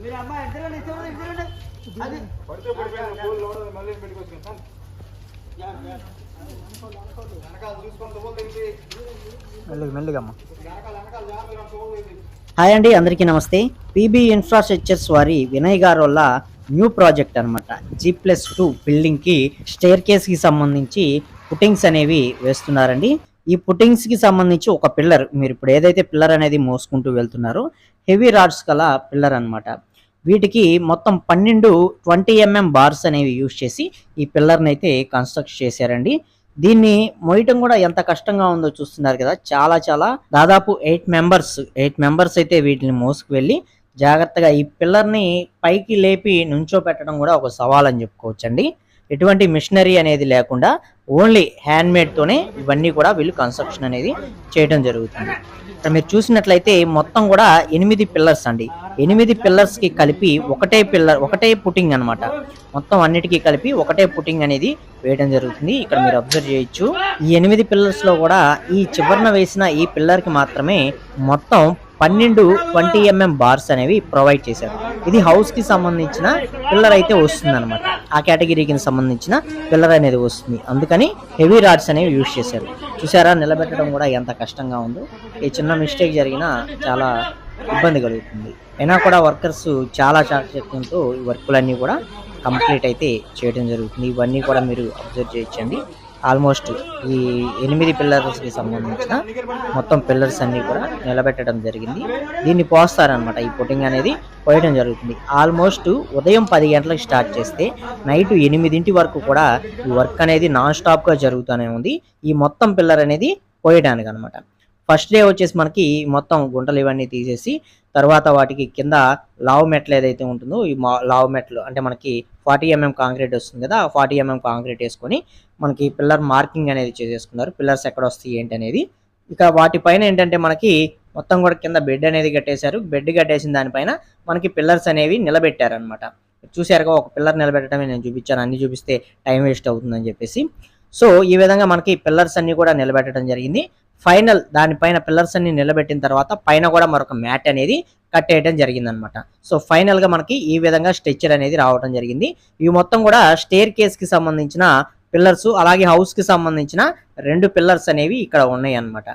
మీరు అమ్మాయి ఇద్దరు ఇద్దరు ఇద్దరు అది పడితే లోడ మళ్ళీ పెట్టుకొచ్చుకుంటాం వెనకాల చూసుకొని తోలు హాయ్ అండి అందరికీ నమస్తే. పీబీ ఇన్ఫ్రాస్ట్రక్చర్స్ వారి వినయ్ గారు వల్ల న్యూ ప్రాజెక్ట్ అనమాట జీ ప్లస్ టూ బిల్డింగ్కి స్టేర్ కేస్కి సంబంధించి పుట్టింగ్స్ అనేవి వేస్తున్నారండి. ఈ పుట్టింగ్స్కి సంబంధించి ఒక పిల్లర్ మీరు ఇప్పుడు ఏదైతే పిల్లర్ అనేది మోసుకుంటూ వెళ్తున్నారో హెవీ రాడ్స్ గల పిల్లర్ అన్నమాట. వీటికి మొత్తం పన్నెండు ట్వంటీ ఎంఎం బార్స్ అనేవి యూజ్ చేసి ఈ పిల్లర్ని అయితే కన్స్ట్రక్ట్ చేశారండి. దీన్ని మోయటం కూడా ఎంత కష్టంగా ఉందో చూస్తున్నారు కదా. చాలా చాలా దాదాపు ఎయిట్ మెంబర్స్ ఎయిట్ మెంబర్స్ అయితే వీటిని మోసుకు వెళ్ళి జాగ్రత్తగా ఈ పిల్లర్ని పైకి లేపి నుంచో పెట్టడం కూడా ఒక సవాల్ అని చెప్పుకోవచ్చండి. ఎటువంటి మిషనరీ అనేది లేకుండా ఓన్లీ హ్యాండ్ తోనే ఇవన్నీ కూడా వీళ్ళు కన్స్ట్రక్షన్ అనేది చేయడం జరుగుతుంది. ఇక్కడ మీరు చూసినట్లయితే మొత్తం కూడా ఎనిమిది పిల్లర్స్ అండి. ఎనిమిది పిల్లర్స్కి కలిపి ఒకటే పిల్లర్ ఒకటే పుట్టింగ్ అన్నమాట. మొత్తం అన్నిటికీ కలిపి ఒకటే పుట్టింగ్ అనేది వేయడం జరుగుతుంది. ఇక్కడ మీరు అబ్జర్వ్ చేయొచ్చు. ఈ ఎనిమిది పిల్లర్స్లో కూడా ఈ చివరన వేసిన ఈ పిల్లర్కి మాత్రమే మొత్తం పన్నెండు ట్వంటీ ఎంఎం బార్స్ అనేవి ప్రొవైడ్ చేశారు. ఇది హౌస్కి సంబంధించిన పిల్లర్ అయితే వస్తుంది ఆ కేటగిరీకి సంబంధించిన పిల్లర్ అనేది వస్తుంది. అందుకని హెవీ రాడ్స్ అనేవి యూజ్ చేశారు. చూసారా నిలబెట్టడం కూడా ఎంత కష్టంగా ఉందో. ఈ చిన్న మిస్టేక్ జరిగినా చాలా ఇబ్బంది కలుగుతుంది. అయినా కూడా వర్కర్స్ చాలా చాకచక్యంతో ఈ వర్కులన్నీ కూడా కంప్లీట్ అయితే చేయడం జరుగుతుంది. ఇవన్నీ కూడా మీరు అబ్జర్వ్ చేయొచ్చండి ఆల్మోస్ట్ ఈ ఎనిమిది పిల్లర్స్కి సంబంధించిన మొత్తం పిల్లర్స్ అన్ని కూడా నిలబెట్టడం జరిగింది. దీన్ని పోస్తారనమాట ఈ పుట్టింగ్ అనేది పోయడం జరుగుతుంది. ఆల్మోస్ట్ ఉదయం పది గంటలకు స్టార్ట్ చేస్తే నైట్ ఎనిమిదింటి వరకు కూడా ఈ వర్క్ అనేది నాన్ స్టాప్గా జరుగుతూనే ఉంది. ఈ మొత్తం పిల్లర్ అనేది పోయడానికి అనమాట ఫస్ట్ డే వచ్చేసి మనకి మొత్తం గుంటలు ఇవన్నీ తీసేసి తర్వాత వాటికి కింద లావ్ మెట్లు ఏదైతే ఉంటుందో ఈ మా- లావ్ మెట్లు అంటే మనకి ఫార్టీ ఎంఎం కాంక్రీట్ వస్తుంది కదా ఆ ఫార్టీ ఎంఎం కాంక్రీట్ వేసుకొని మనకి పిల్లర్ మార్కింగ్ అనేది చేసేసుకున్నారు. పిల్లర్స్ ఎక్కడ వస్తాయి ఏంటి అనేది. ఇక వాటిపైన ఏంటంటే మనకి మొత్తం కూడా కింద బెడ్ అనేది కట్టేశారు. బెడ్ కట్టేసిన దానిపైన మనకి పిల్లర్స్ అనేవి నిలబెట్టారనమాట చూసారుగా ఒక పిల్లర్ నిలబెట్టడమే నేను చూపించాను. అన్ని చూపిస్తే టైం వేస్ట్ అవుతుందని చెప్పేసి. సో ఈ విధంగా మనకి పిల్లర్స్ అన్ని కూడా నిలబెట్టడం జరిగింది. ఫైనల్ దానిపైన పిల్లర్స్ అన్ని నిలబెట్టిన తర్వాత పైన కూడా మరొక మ్యాట్ అనేది కట్టేయడం జరిగింది అనమాట సో ఫైనల్గా మనకి ఈ విధంగా స్ట్రెచ్చర్ అనేది రావడం జరిగింది. ఇవి మొత్తం కూడా స్టేర్ కేస్కి సంబంధించిన పిల్లర్స్ అలాగే హౌస్కి సంబంధించిన రెండు పిల్లర్స్ అనేవి ఇక్కడ ఉన్నాయి అనమాట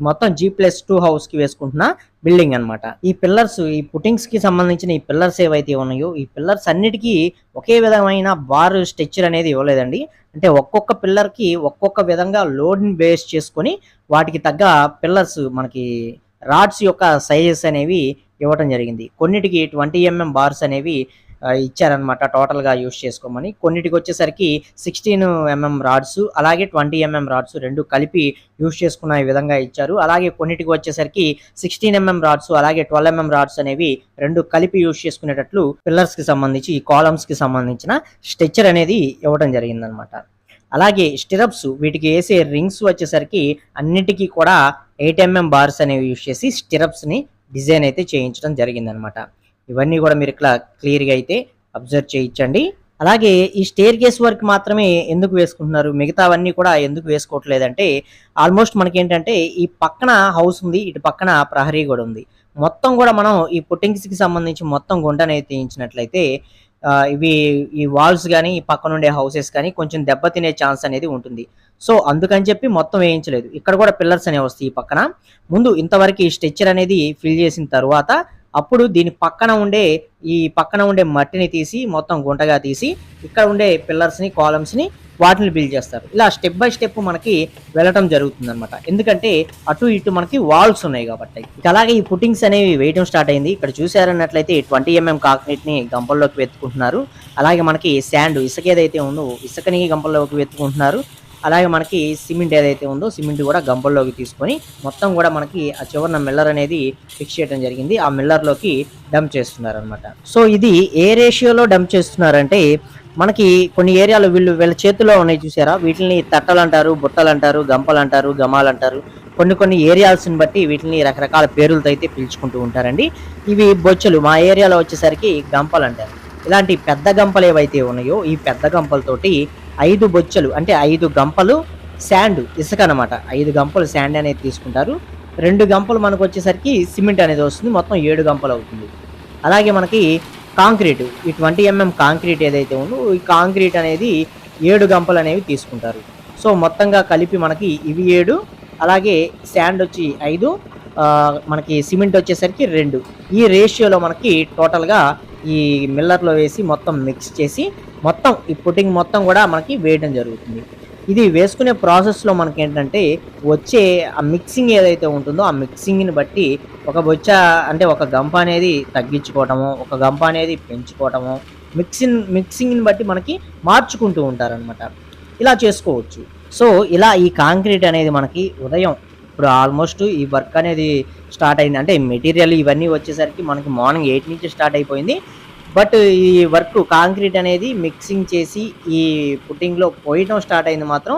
మొత్తం జీ ప్లస్ టూ హౌస్కి వేసుకుంటున్న బిల్డింగ్ అన్నమాట. ఈ పిల్లర్స్ ఈ పుట్టింగ్స్కి సంబంధించిన ఈ పిల్లర్స్ ఏవైతే ఉన్నాయో ఈ పిల్లర్స్ అన్నిటికీ ఒకే విధమైన బార్ స్ట్రెచ్చర్ అనేది ఇవ్వలేదండి. అంటే ఒక్కొక్క పిల్లర్కి ఒక్కొక్క విధంగా లోడ్ని బేస్ చేసుకొని వాటికి తగ్గ పిల్లర్స్ మనకి రాడ్స్ యొక్క సైజెస్ అనేవి ఇవ్వటం జరిగింది. కొన్నిటికి ట్వంటీ ఎంఎం బార్స్ అనేవి ఇచ్చారనమాట టోటల్గా యూజ్ యూస్ చేసుకోమని. కొన్నిటికి వచ్చేసరికి సిక్స్టీన్ ఎంఎం రాడ్స్ అలాగే ట్వంటీ ఎంఎం రాడ్స్ రెండు కలిపి యూస్ చేసుకున్న విధంగా ఇచ్చారు. అలాగే కొన్నిటికి వచ్చేసరికి సిక్స్టీన్ ఎంఎం రాడ్స్ అలాగే ట్వెల్వ్ ఎంఎం రాడ్స్ అనేవి రెండు కలిపి యూస్ చేసుకునేటట్లు పిల్లర్స్కి సంబంధించి ఈ కాలమ్స్కి సంబంధించిన స్ట్రెచ్చర్ అనేది ఇవ్వడం జరిగిందనమాట అలాగే స్టిరప్స్ వీటికి వేసే రింగ్స్ వచ్చేసరికి అన్నిటికీ కూడా ఎయిట్ ఎంఎం బార్స్ అనేవి యూస్ చేసి స్టిరప్స్ని డిజైన్ అయితే చేయించడం జరిగిందనమాట. ఇవన్నీ కూడా మీరు ఇట్లా క్లియర్గా అయితే అబ్జర్వ్ చేయించండి. అలాగే ఈ స్టేర్ కేస్ వర్క్ మాత్రమే ఎందుకు వేసుకుంటున్నారు? మిగతావన్నీ కూడా ఎందుకు వేసుకోవట్లేదంటే ఆల్మోస్ట్ మనకి ఏంటంటే ఈ పక్కన హౌస్ ఉంది ఇటు పక్కన ప్రహరీ కూడా ఉంది. మొత్తం కూడా మనం ఈ పుట్టింగ్స్కి సంబంధించి మొత్తం గుంటనే తీయించినట్లయితే ఇవి ఈ వాల్స్ కానీ ఈ పక్కనుండే హౌసెస్ కానీ కొంచెం దెబ్బతినే ఛాన్స్ అనేది ఉంటుంది. సో అందుకని చెప్పి మొత్తం వేయించలేదు. ఇక్కడ కూడా పిల్లర్స్ అనేవి వస్తాయి ఈ పక్కన. ముందు ఇంతవరకు ఈ స్ట్రెచ్చర్ అనేది ఫిల్ చేసిన తర్వాత అప్పుడు దీని పక్కన ఉండే ఈ పక్కన ఉండే మట్టిని తీసి మొత్తం గుంటగా తీసి ఇక్కడ ఉండే పిల్లర్స్ని కాలమ్స్ని కాలమ్స్ని వాటిని బిల్డ్ చేస్తారు. ఇలా స్టెప్ బై స్టెప్ మనకి వెళ్ళటం జరుగుతుంది అనమాట ఎందుకంటే అటు ఇటు మనకి వాల్స్ ఉన్నాయి కాబట్టి. ఇక అలాగే ఈ పుట్టింగ్స్ అనేవి వేయడం స్టార్ట్ అయింది. ఇక్కడ చూసారన్నట్లయితే ట్వంటీ ఎంఎం కాంక్రీట్ని గంపల్లోకి వెతుకుంటున్నారు. అలాగే మనకి శాండ్ ఇసుక ఏదైతే ఉందో ఇసుకని గంపల్లోకి వెతుకుంటున్నారు. అలాగే మనకి సిమెంట్ ఏదైతే ఉందో సిమెంట్ కూడా గంపల్లోకి తీసుకొని మొత్తం కూడా మనకి ఆ చివరన మిల్లర్ అనేది ఫిక్స్ చేయడం జరిగింది. ఆ మిల్లర్లోకి డంప్ చేస్తున్నారు అనమాట సో ఇది ఏ రేషియోలో డంప్ చేస్తున్నారంటే మనకి కొన్ని ఏరియాలో వీళ్ళు వీళ్ళ చేతిలో ఉన్నాయి చూసారా? వీటిని తట్టలు అంటారు బుట్టలు అంటారు గంపలు అంటారు గమాలు అంటారు కొన్ని కొన్ని ఏరియాస్ని బట్టి వీటిని రకరకాల పేర్లతో అయితే పిలుచుకుంటూ ఉంటారండి. ఇవి బొచ్చలు మా ఏరియాలో వచ్చేసరికి గంపలు అంటారు ఇలాంటి పెద్ద గంపలు ఏవైతే ఉన్నాయో ఈ పెద్ద గంపలతోటి ఐదు బొచ్చలు అంటే ఐదు గంపలు శాండ్ ఇసుక అనమాట ఐదు గంపలు శాండ్ అనేది తీసుకుంటారు. రెండు గంపలు మనకు వచ్చేసరికి సిమెంట్ అనేది వస్తుంది. మొత్తం ఏడు గంపలు అవుతుంది. అలాగే మనకి కాంక్రీట్ ఈ ట్వంటీ ఎంఎం కాంక్రీట్ ఏదైతే ఉందో ఈ కాంక్రీట్ అనేది ఏడు గంపలు అనేవి తీసుకుంటారు. సో మొత్తంగా కలిపి మనకి ఇవి ఏడు అలాగే శాండ్ వచ్చి ఐదు మనకి సిమెంట్ వచ్చేసరికి రెండు. ఈ రేషియోలో మనకి టోటల్గా ఈ మిల్లర్లో వేసి మొత్తం మిక్స్ చేసి మొత్తం ఈ పుట్టింగ్ మొత్తం కూడా మనకి వేయడం జరుగుతుంది. ఇది వేసుకునే ప్రాసెస్లో మనకి ఏంటంటే వచ్చే ఆ మిక్సింగ్ ఏదైతే ఉంటుందో ఆ మిక్సింగ్ని బట్టి ఒక బొచ్చ అంటే ఒక గంప అనేది తగ్గించుకోవటము ఒక గంప అనేది పెంచుకోవటము మిక్సింగ్ మిక్సింగ్ని బట్టి మనకి మార్చుకుంటూ ఉంటారనమాట ఇలా చేసుకోవచ్చు. సో ఇలా ఈ కాంక్రీట్ అనేది మనకి ఉదయం ఇప్పుడు ఆల్మోస్ట్ ఈ వర్క్ అనేది స్టార్ట్ అయింది. అంటే మెటీరియల్ ఇవన్నీ వచ్చేసరికి మనకి మార్నింగ్ ఎయిట్ నుంచి స్టార్ట్ అయిపోయింది. బట్ ఈ వర్క్ కాంక్రీట్ అనేది మిక్సింగ్ చేసి ఈ పుట్టింగ్లో పోయటం స్టార్ట్ అయింది మాత్రం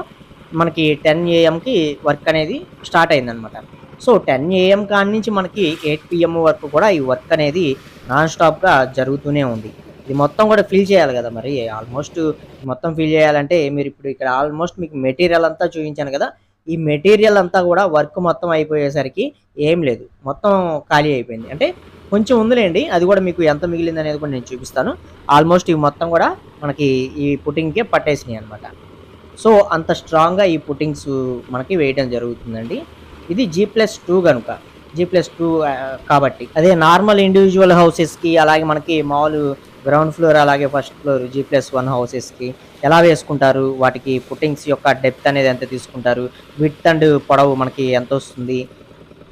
మనకి టెన్ ఏఎంకి వర్క్ అనేది స్టార్ట్ అయిందనమాట సో టెన్ ఏఎం కాడి నుంచి మనకి ఎయిట్ పిఎం వరకు కూడా ఈ వర్క్ అనేది నాన్ స్టాప్గా జరుగుతూనే ఉంది. ఇది మొత్తం కూడా ఫిల్ చేయాలి కదా మరి? ఆల్మోస్ట్ మొత్తం ఫిల్ చేయాలంటే మీరు ఇప్పుడు ఇక్కడ ఆల్మోస్ట్ మీకు మెటీరియల్ అంతా చూపించాను కదా. ఈ మెటీరియల్ అంతా కూడా వర్క్ మొత్తం అయిపోయేసరికి ఏం లేదు. మొత్తం ఖాళీ అయిపోయింది. అంటే కొంచెం ఉందిలేండి. అది కూడా మీకు ఎంత మిగిలింది అనేది కూడా నేను చూపిస్తాను. ఆల్మోస్ట్ ఇవి మొత్తం కూడా మనకి ఈ పుట్టింగ్కే పట్టేసినాయి అనమాట సో అంత స్ట్రాంగ్గా ఈ పుట్టింగ్స్ మనకి వేయడం జరుగుతుందండి. ఇది జీ ప్లస్ టూ కనుక జీ ప్లస్ టూ కాబట్టి. అదే నార్మల్ ఇండివిజువల్ హౌసెస్కి అలాగే మనకి మామూలు గ్రౌండ్ ఫ్లోర్ అలాగే first floor G plus one హౌసెస్కి ఎలా వేసుకుంటారు? వాటికి పుట్టింగ్స్ యొక్క డెప్త్ అనేది ఎంత తీసుకుంటారు? విత్ అండ్ పొడవు మనకి ఎంత వస్తుంది?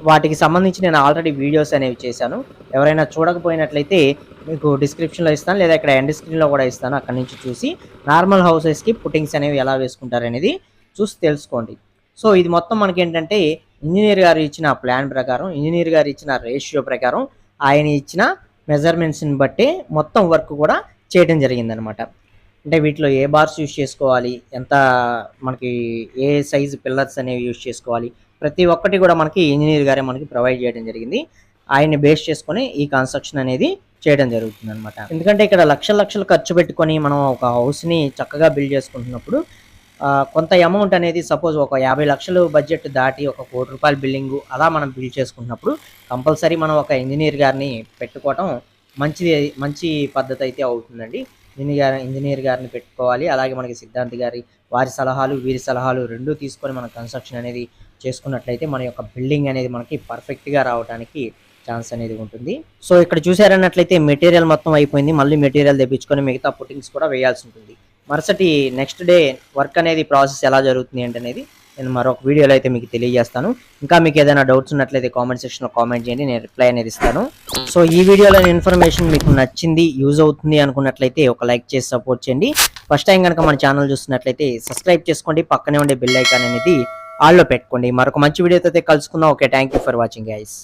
వాటికి సంబంధించి నేను ఆల్రెడీ వీడియోస్ అనేవి చేశాను. ఎవరైనా చూడకపోయినట్లయితే మీకు డిస్క్రిప్షన్లో ఇస్తాను లేదా ఇక్కడ ఎండ్ స్క్రీన్లో కూడా ఇస్తాను. అక్కడ నుంచి చూసి నార్మల్ హౌసెస్కి పుట్టింగ్స్ అనేవి ఎలా వేసుకుంటారు అనేది చూసి తెలుసుకోండి. సో ఇది మొత్తం మనకి ఏంటంటే ఇంజనీర్ గారు ఇచ్చిన ప్లాన్ ప్రకారం ఇంజనీర్ గారు ఇచ్చిన రేషియో ప్రకారం ఆయన ఇచ్చిన మెజర్మెంట్స్ని బట్టి మొత్తం వర్క్ కూడా చేయడం జరిగిందనమాట. అంటే వీటిలో ఏ బార్స్ యూజ్ చేసుకోవాలి ఎంత మనకి ఏ సైజు పిల్లర్స్ అనేవి యూజ్ చేసుకోవాలి ప్రతి ఒక్కటి కూడా మనకి ఇంజనీర్ గారే మనకి ప్రొవైడ్ చేయడం జరిగింది. ఆయన్ని బేస్ చేసుకొని ఈ కన్స్ట్రక్షన్ అనేది చేయడం జరుగుతుంది అనమాట ఎందుకంటే ఇక్కడ లక్షల లక్షలు ఖర్చు పెట్టుకొని మనం ఒక హౌస్ని చక్కగా బిల్డ్ చేసుకుంటున్నప్పుడు కొంత అమౌంట్ అనేది సపోజ్ ఒక యాభై లక్షలు బడ్జెట్ దాటి ఒక కోటి రూపాయల బిల్డింగ్ అలా మనం బిల్డ్ చేసుకుంటున్నప్పుడు కంపల్సరీ మనం ఒక ఇంజనీర్ గారిని పెట్టుకోవటం మంచిది మంచి పద్ధతి అయితే అవుతుందండి. ఇంజనీర్ గారి ఇంజనీర్ గారిని పెట్టుకోవాలి. అలాగే మనకి సిద్ధాంతి గారి వారి సలహాలు వీరి సలహాలు రెండూ తీసుకొని మనం కన్స్ట్రక్షన్ అనేది చేసుకున్నట్లయితే మన యొక్క బిల్డింగ్ అనేది మనకి పర్ఫెక్ట్గా రావడానికి ఛాన్స్ అనేది ఉంటుంది. సో ఇక్కడ చూసారన్నట్లయితే మెటీరియల్ మొత్తం అయిపోయింది. మళ్ళీ మెటీరియల్ తెప్పించుకొని మిగతా పుట్టింగ్స్ కూడా వేయాల్సి ఉంటుంది. మరుసటి నెక్స్ట్ డే వర్క్ అనేది ప్రాసెస్ ఎలా జరుగుతుంది అనేది నేను మరొక వీడియోలో అయితే మీకు తెలియజేస్తాను. ఇంకా మీకు ఏదైనా డౌట్స్ ఉన్నట్లయితే కామెంట్ సెక్షన్లో కామెంట్ చేయండి నేను రిప్లై అనేది ఇస్తాను. సో ఈ వీడియోలో ఇన్ఫర్మేషన్ మీకు నచ్చింది యూజ్ అవుతుంది అనుకున్నట్లయితే ఒక లైక్ చేసి సపోర్ట్ చేయండి. ఫస్ట్ టైం కనుక మన ఛానల్ చూస్తున్నట్లయితే సబ్స్క్రైబ్ చేసుకోండి పక్కనే ఉండే బెల్ ఐకాన్ అనేది ఆల్లో పెట్టుకోండి. మరొక మంచి వీడియోతో అయితే కలుసుకుందాం. Okay thank you for watching guys